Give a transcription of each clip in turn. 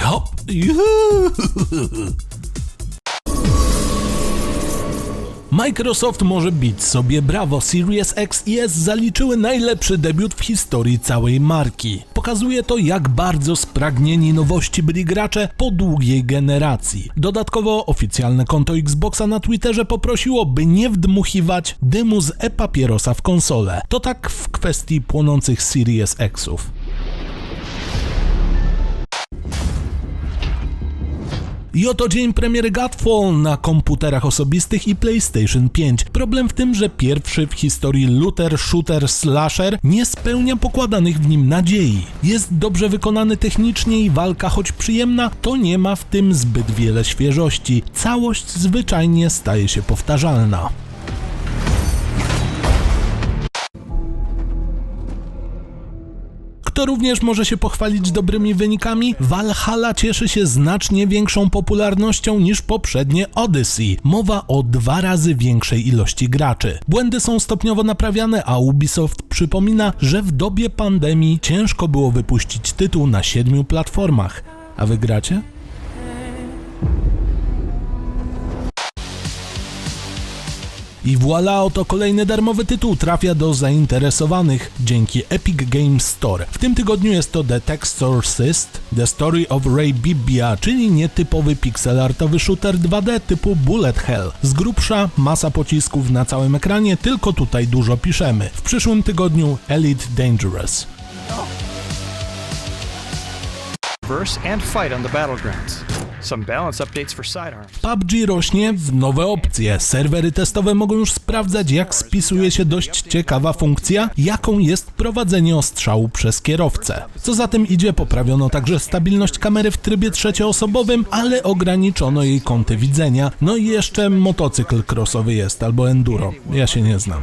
Juhu. Microsoft może bić sobie brawo. Series X i S zaliczyły najlepszy debiut w historii całej marki. Pokazuje to, jak bardzo spragnieni nowości byli gracze po długiej generacji. Dodatkowo oficjalne konto Xboxa na Twitterze poprosiło, by nie wdmuchiwać dymu z e-papierosa w konsolę. To tak w kwestii płonących Series Xów. I oto dzień premiery Godfall na komputerach osobistych i PlayStation 5. Problem w tym, że pierwszy w historii looter, shooter, slasher nie spełnia pokładanych w nim nadziei. Jest dobrze wykonany technicznie i walka, choć przyjemna, to nie ma w tym zbyt wiele świeżości. Całość zwyczajnie staje się powtarzalna. Również może się pochwalić dobrymi wynikami? Valhalla cieszy się znacznie większą popularnością niż poprzednie Odyssey. Mowa o dwa razy większej ilości graczy. Błędy są stopniowo naprawiane, a Ubisoft przypomina, że w dobie pandemii ciężko było wypuścić tytuł na siedmiu platformach. A wy I voilà, oto kolejny darmowy tytuł trafia do zainteresowanych dzięki Epic Games Store. W tym tygodniu jest to The Textorcist, The Story of Ray Bibbia, czyli nietypowy pixelartowy shooter 2D typu Bullet Hell. Z grubsza masa pocisków na całym ekranie, tylko tutaj dużo piszemy. W przyszłym tygodniu Elite Dangerous. and fight on the battlegrounds. PUBG rośnie w nowe opcje. Serwery testowe mogą już sprawdzać, jak spisuje się dość ciekawa funkcja, jaką jest prowadzenie ostrzału przez kierowcę. Co za tym idzie, poprawiono także stabilność kamery w trybie trzecioosobowym, ale ograniczono jej kąty widzenia. No i jeszcze motocykl crossowy jest, albo enduro. Ja się nie znam.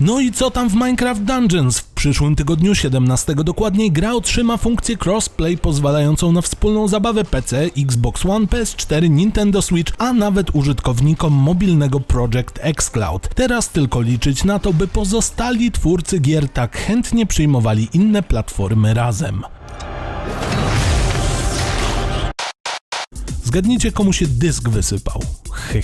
No i co tam w Minecraft Dungeons? Przyszłym tygodniu, 17 dokładniej, gra otrzyma funkcję crossplay pozwalającą na wspólną zabawę PC, Xbox One, PS4, Nintendo Switch, a nawet użytkownikom mobilnego Project xCloud. Teraz tylko liczyć na to, by pozostali twórcy gier tak chętnie przyjmowali inne platformy razem. Zgadnijcie, komu się dysk wysypał. He.